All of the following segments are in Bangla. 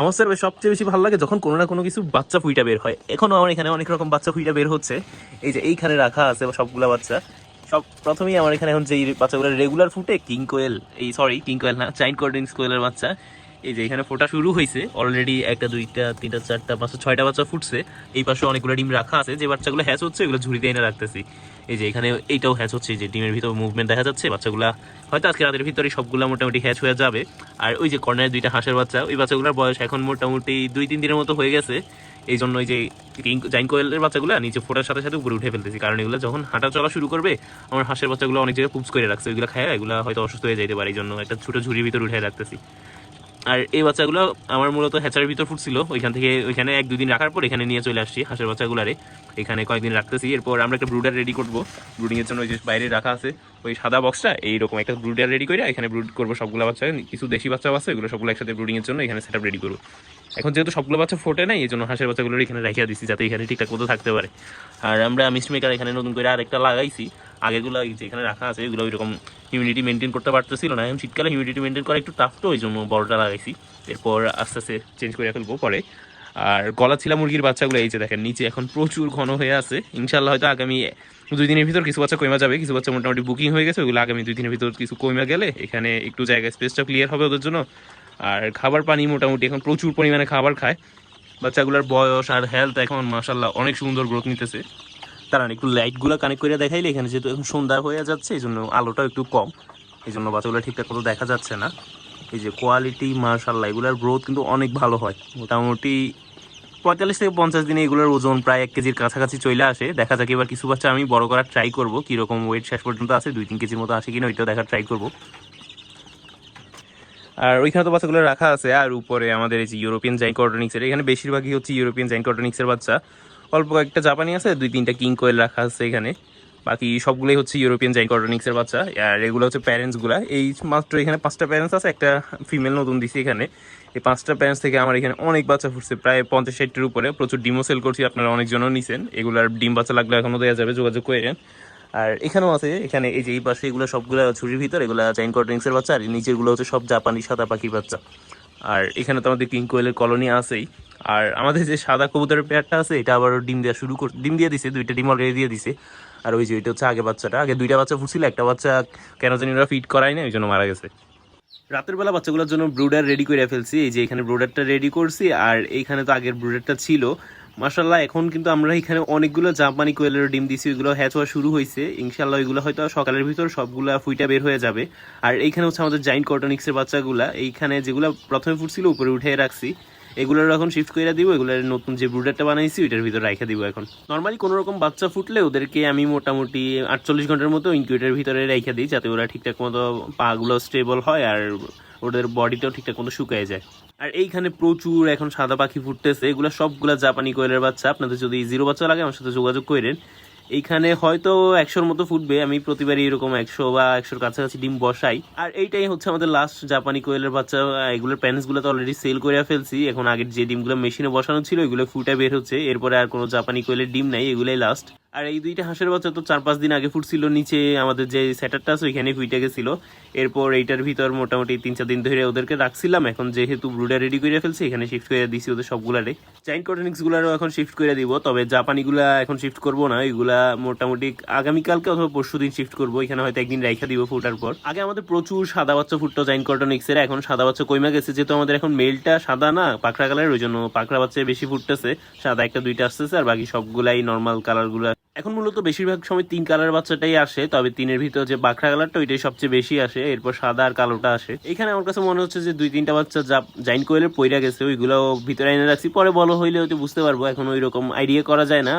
আমার স্যার সবচেয়ে বেশি ভালো লাগে যখন কোনো না কোনো কিছু বাচ্চা ফুইটা বের হয়। এখনও আমার এখানে অনেক রকম বাচ্চা ফুইটা বের হচ্ছে। এই যে এইখানে রাখা আছে সবগুলা বাচ্চা। সব প্রথমেই আমার এখানে এখন যেই বাচ্চাগুলো রেগুলার ফুটে কিং কোয়েল এই সরি কিং কোয়েল না চাইন কোল্ডিংস কোয়েলের বাচ্চা। এই যে এখানে ফোটা শুরু হয়েছে অলরেডি একটা, দুইটা, তিনটা, চারটা, পাঁচটা, ছয়টা বাচ্চা ফুটছে। এই পাশে অনেকগুলো ডিম রাখা আছে, যে বাচ্চাগুলো হ্যাচ হচ্ছে, এগুলো ঝুড়িতে এনে রাখতেছি। এই যে এখানে এইটাও হ্যাচ হচ্ছে যে ডিমের ভিতর মুভমেন্ট দেখা যাচ্ছে, বাচ্চাগুলা হয়তো আজকে রাতের ভিতরে সবগুলো মোটামুটি হ্যাচ হয়ে যাবে। আর ওই যে কর্নারের দুইটা হাঁসের বাচ্চা, ওই বাচ্চাগুলোর বয়স এখন মোটামুটি দুই, তিন দিনের মতো হয়ে গেছে। এই জন্য ওই যে জাইন কোয়েলের বাচ্চাগুলো নিচে ফোটার সাথে সাথে উপরে উঠে ফেলতেছি। কারণ এগুলো যখন হাঁটা চলা শুরু করবে, আমার হাঁসের বাচ্চাগুলো অনেক জায়গায় পুপস করে রাখছে। ওইগুলো খায়, এগুলো হয়তো অসুস্থ হয়ে যেতে পারে, এই জন্য একটা ছোটো ঝুড়ির ভিতরে উঠে রাখতেছি। আর এই বাচ্চাগুলো আমার মূলত হ্যাচারের ভিতর ফুটছিল। ওইখান থেকে ওইখানে এক, দুদিন রাখার পর এখানে নিয়ে চলে আসছি হাঁসের বাচ্চাগুলারে। এখানে কয়েকদিন রাখতেছি। এরপর আমরা একটা ব্রুডার রেডি করব। ব্রুডিং এর জন্য ওই যে বাইরে রাখা আছে, ওই সাদা বক্সটা এইরকম একটা ব্রুডার রেডি করে এখানে ব্রুড করব সবগুলো বাচ্চা। কিছু দেশি বাচ্চা আছে, এগুলো সবগুলো একসাথে ব্রুডিং এর জন্য এখানে সেট রেডি করব। এখন যেহেতু সবগুলো বাচ্চা ফোটে নাই, এই জন্য হাঁসের বাচ্চাগুলো এখানে রেখে দিচ্ছি যাতে এখানে ঠিকঠাক মতো থাকতে পারে। আর আমরা মিস্ট মেকার এখানে নতুন করে আরেকটা লাগাইছি। আগেগুলো এই যে এখানে রাখা আছে, এগুলো ওইরকম হিউমিডিটি মেনটেন করতে পারতেছিল না। এখন শীতকালে হিউমিডিটি মেনটেন করা একটু টাফ তো ওই জন্য বড়টা লাগাইছি। এরপর আস্তে আস্তে চেঞ্জ করে ফেলব পরে। আর গলা ছিলা মুরগির বাচ্চাগুলো, এই যে দেখেন, নিচে এখন প্রচুর ঘন হয়ে আছে। ইনশাল্লাহ হয়তো আগামী দুই দিনের ভিতর কিছু বাচ্চা কইমা যাবে। কিছু বাচ্চা মোটামুটি বুকিং হয়ে গেছে ওগুলো আগামী দুই দিনের ভিতর কিছু কইমা গেলে এখানে একটু জায়গা স্পেসটা ক্লিয়ার হবে ওদের জন্য। আর খাবার পানি মোটামুটি এখন প্রচুর পরিমাণে খাবার খায়। বাচ্চাগুলোর বয়স আর হেলথ এখন মাসাল্লাহ অনেক সুন্দর গ্রোথ নিতেছে। তারা একটু লাইটগুলো কানেক্ট করে দেখাইলে এখানে যেহেতু এখন সন্ধ্যা হয়ে যাচ্ছে এই জন্য আলোটা একটু কম। এই জন্য বাচ্চাগুলো ঠিকঠাক মতো দেখা যাচ্ছে না। এই যে কোয়ালিটি মার্শাল্লাহ এগুলোর গ্রোথ কিন্তু অনেক ভালো হয়। মোটামুটি পঁয়তাল্লিশ থেকে পঞ্চাশ দিনে এগুলোর ওজন প্রায় এক কেজির কাছাকাছি চলে আসে। দেখা যাক এবার কিছু বাচ্চা আমি বড় করার ট্রাই করব। কীরকম ওয়েট শেষ পর্যন্ত আছে, দুই তিন কেজির মতো আসে কিনা ওইটাও দেখার ট্রাই করব। আর ওইখানে তো বাচ্চাগুলো রাখা আছে। আর উপরে আমাদের এই যে ইউরোপিয়ান জাইন কর্টনিক্সের এখানে বেশিরভাগই হচ্ছে ইউরোপিয়ান জাইন কর্টনিক্সের বাচ্চা। অল্প কয়েকটা জাপানি আছে, দুই তিনটা কিং কোয়েল রাখা আছে এখানে। বাকি সবগুলোই হচ্ছে ইউরোপিয়ান জাইন কর্টনিক্সের বাচ্চা। আর এগুলো হচ্ছে প্যারেন্টসগুলা এই মাত্র এখানে পাঁচটা প্যারেন্টস আছে, একটা ফিমেল নতুন দিছি এখানে। এই পাঁচটা প্যারেন্টস থেকে আমার এখানে অনেক বাচ্চা ফুটছে, প্রায় পঞ্চাশ ষাটটির উপরে। প্রচুর ডিমও সেল করছি, আপনারা অনেকজনও নিছেন। এগুলার ডিম বাচ্চা লাগলে এখনও দেওয়া যাবে, যোগাযোগ করেন আর এখানেও আছে, এখানে এই যে এই পাশে এগুলো সবগুলো ছুরির ভিতর, এগুলো চাইন কটরিংসের বাচ্চা। আর নিচেরগুলো হচ্ছে সব জাপানি সাদা পাখি বাচ্চা। আর এখানে তো আমাদের কিং কোয়েলের কলোনি আছেই। আর আমাদের যে সাদা কবুতরের পেয়ারটা আছে, এটা আবার ডিম দেওয়া শুরু কর ডিম দিয়ে দিছে, দুইটা ডিম অলরেডি দিয়ে দিছে। আর ওই যে ওইটা হচ্ছে আগে বাচ্চাটা, আগে দুইটা বাচ্চা ফুটছিল, একটা বাচ্চা কেন জানি ওরা ফিট করায় না ওই জন্য মারা গেছে। রাতের বেলা বাচ্চাগুলোর জন্য ব্রুডার রেডি করে ফেলছি, এই যে এখানে ব্রুডারটা রেডি করছি, আর এইখানে তো আগের ব্রুডারটা ছিল। মাসাল্লাহ এখন কিন্তু আমরা এখানে অনেকগুলো জাপানি কোয়েলের ডিম দিছি, ওইগুলো হ্যাচ হওয়া শুরু হয়েছে। ইনশাল্লাহ ওইগুলো হয়তো সকালের ভিতর সবগুলা ফুইটা বের হয়ে যাবে। আর এইখানে হচ্ছে আমাদের জাইন্ট কটনিক্সের বাচ্চাগুলা, এইখানে যেগুলো প্রথমে ফুটছিল, উপরে উঠে রাখছি। এগুলোর এখন শিফট করে দিব, এগুলোর নতুন যে ব্রুডারটা বানাইছি, ওইটার ভিতর রেখে দিব এখন। নর্মালি কোনো রকম বাচ্চা ফুটলে ওদেরকে আমি মোটামুটি আটচল্লিশ ঘণ্টার মতো ইনকিউটারের ভিতরে রেখে দিই, যাতে ওরা ঠিকঠাক মতো পাগুলো স্টেবল হয় আর ওদের বডিটাও ঠিকঠাক মতো শুকায় যায়। আর এইখানে প্রচুর এখন সাদা পাখি ফুটতেছে, এগুলো সবগুলা জাপানি কোয়েলের বাচ্চা। আপনাদের যদি জিরো বাচ্চা লাগে, আমার সাথে যোগাযোগ করেন। এইখানে হয়তো একশোর মতো ফুটবে। আমি প্রতিবারই এরকম একশো বা একশোর কাছাকাছি ডিম বসাই। আর এইটাই হচ্ছে আমাদের লাস্ট জাপানি কোয়েলের বাচ্চা, এগুলোর প্যানেসগুলো তো অলরেডি সেল করে ফেলছি। এখন আগের যে ডিমগুলো মেশিনে বসানো ছিল এগুলো ফুটে বের হচ্ছে। এরপরে আর কোনো জাপানি কোয়েলের ডিম নাই, এগুলোই লাস্ট আর এই দুইটা হাঁসের বাচ্চা তো চার পাঁচ দিন আগে ফুটছিল নিচে, আমাদের যে সেটারটা আছে ওইখানে ফুইটে গেছিল। এরপর এইটার ভিতর মোটামুটি তিন চার দিন ধরে ওদেরকে রাখছিলাম। এখন যেহেতু ব্রুডার রেডি করে ফেলছি, এখানে শিফট করে দিছি ওদের সবগুলারে। চাইন কটনিক্স গুলারও এখন শিফট করে দিব, তবে জাপানিগুলা এখন শিফট করব না। এগুলা মোটামুটি আগামীকালকে অথবা পরশু দিন শিফট করব, এখানে হয়তো একদিন রেখা দিব ফুটার পর। আগে আমাদের প্রচুর সাদা বাচ্চা ফুটতো জাইন কটনিক্স এর এখন সাদা বাচ্চা কইমা গেছে, যেহেতু আমাদের এখন মেলটা সাদা না, পাকড়া কালার ওই জন্য পাকড়া বাচ্চা বেশি ফুটতেছে। সাদা একটা দুইটা আসতেছে, আর বাকি সবগুলাই নর্মাল কালারগুলা এখন মূলত বেশিরভাগ সময় তিন কালার বাচ্চাটাই আসে, তবে তিনের ভিতর যে বাখরা কালারটা ওইটাই সবচেয়ে বেশি আসে, এরপর সাদা আর কালোটা আসে। এখানে আমার কাছে মনে হচ্ছে যে দুই তিনটা বাচ্চা যা জাইন কোয়েলের পইরা গেছে, ওইগুলো ভিতরে এনে রাখছি। পরে বলো হইলে হয়তো বুঝতে পারব, এখন ওই রকম আইডিয়া করা যায় না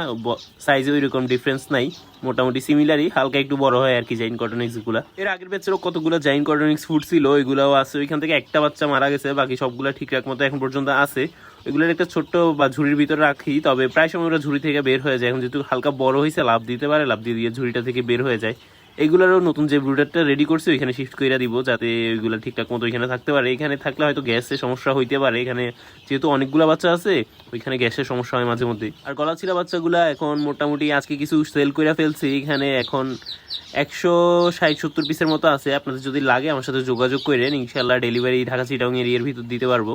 সাইজে ওই রকম ডিফারেন্স নাই, মোটামুটি সিমিলারই হালকা একটু বড় হয় আর কি জাইন কটনিক্সগুলা। এর আগের ব্যাচেরও কতগুলো জাইন কটনিক্স ফুড ছিল ওইগুলাও আছে, ওইখান থেকে একটা বাচ্চা মারা গেছে, বাকি সবগুলা ঠিকঠাক মতো এখন পর্যন্ত আছে। এগুলোর একটা ছোট্ট বা ঝুড়ির ভিতরে রাখি, তবে প্রায় সময় ওরা ঝুড়ি থেকে বের হয়ে যায়। এখন যেহেতু হালকা বড় হয়েছে লাভ দিতে পারে লাভ দিয়ে দিয়ে ঝুড়িটা থেকে বের হয়ে যায়। এগুলোরও নতুন যে ব্রুডারটা রেডি করছি, ওইখানে শিফট করে দিব, যাতে ওইগুলো ঠিকঠাক মতো ওইখানে থাকতে পারে। এখানে থাকলে হয়তো গ্যাসের সমস্যা হইতে পারে। এখানে যেহেতু অনেকগুলো বাচ্চা আছে, ওইখানে গ্যাসের সমস্যা হয় মাঝে মধ্যে। আর গলা গলাছিলা বাচ্চাগুলা এখন মোটামুটি আজকে কিছু সেল করে ফেলছি। এখানে এখন একশো ষাট, সত্তর পিসের মতো আছে। আপনাদের যদি লাগে, আমার সাথে যোগাযোগ করেন ইনশাল্লাহ ডেলিভারি ঢাকা চিটাং এরিয়ার ভিতর দিতে পারব।